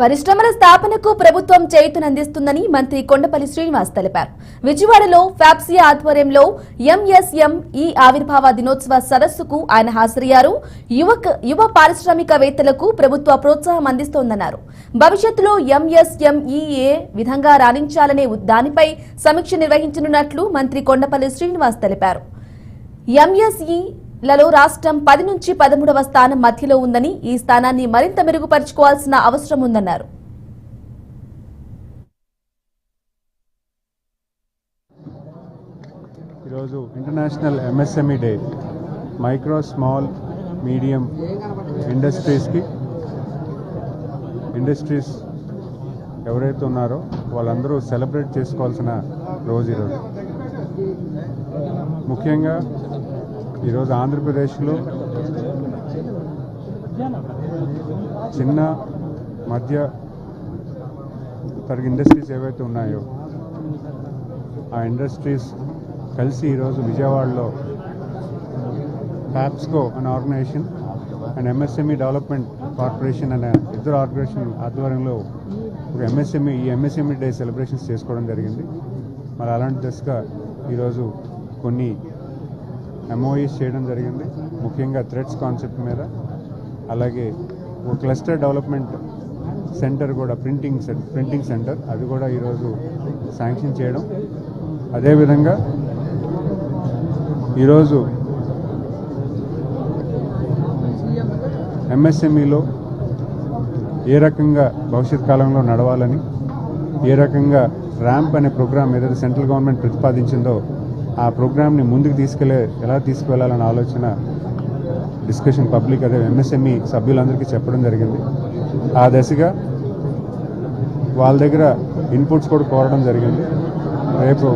పరిశ్రమల స్థాపనకు ప్రభుత్వం చేయుతనందిస్తుందని మంత్రి కొండపల్లి శ్రీనివాస్ తెలిపారు. విజయవాడలో ఫ్యాప్సీ ఆధ్వర్యంలో ఎంఎస్ఎం ఈ ఆవిర్భావ దినోత్సవ సదస్సుకు ఆయన హాజరయ్యారు. యువక యువ పారిశ్రామికవేత్తలకు ప్రభుత్వ ప్రోత్సాహం అందిస్తోందన్నారు. భవిష్యత్తులో ఎంఎస్ఎంఈ ఏ విధంగా రాణించాలనే దానిపై సమీక్ష నిర్వహించనున్నట్లు మంత్రి కొండపల్లి శ్రీనివాస్ తెలిపారు. ఎంఎస్ఈ లలో రాష్ట్రం పది నుంచి పదమూడవ స్థానం మధ్యలో ఉందని ఈ స్థానాన్ని మరింత మెరుగుపరుచుకోవాల్సిన అవసరం ఉందన్నారు. ఈరోజు international MSME day. Micro small medium ఇండస్ట్రీస్కి industries ఎవరైతే ఉన్నారో వాళ్ళందరూ సెలబ్రేట్ చేసుకోవాల్సిన రోజు ఈరోజు. ముఖ్యంగా ఈరోజు ఆంధ్రప్రదేశ్లో చిన్న మధ్య తరగతి ఇండస్ట్రీస్ ఏవైతే ఉన్నాయో ఆ ఇండస్ట్రీస్ కలిసి ఈరోజు విజయవాడలో ఫ్యాప్స్కో అనే organization and MSME development corporation అనే ఇద్దరు ఆర్గనైజేషన్ ఆధ్వర్యంలో ఒక ఎంఎస్ఎంఈ ఈ ఎంఎస్ఎంఈ డే సెలబ్రేషన్స్ చేసుకోవడం జరిగింది. మరి అలాంటి దశగా ఈరోజు కొన్ని ఎంఓఈస్ చేయడం జరిగింది. ముఖ్యంగా థ్రెడ్స్ కాన్సెప్ట్ మీద. అలాగే ఒక క్లస్టర్ డెవలప్మెంట్ సెంటర్ కూడా ప్రింటింగ్ ప్రింటింగ్ సెంటర్ అది కూడా ఈరోజు శాంక్షన్ చేయడం. అదేవిధంగా ఈరోజు ఎంఎస్ఎంఈలో ఏ రకంగా భవిష్యత్ కాలంలో నడవాలని ఏ రకంగా ర్యాంప్ అనే ప్రోగ్రామ్ ఏదైతే సెంట్రల్ గవర్నమెంట్ ప్రతిపాదించిందో ఆ ప్రోగ్రామ్ని ముందుకు తీసుకెళ్ళే ఎలా తీసుకువెళ్ళాలనే ఆలోచన డిస్కషన్ పబ్లిక్ అదే ఎంఎస్ఎంఈ సభ్యులందరికీ చెప్పడం జరిగింది. ఆ దశగా వాళ్ళ దగ్గర ఇన్పుట్స్ కూడా కోరడం జరిగింది. రేపు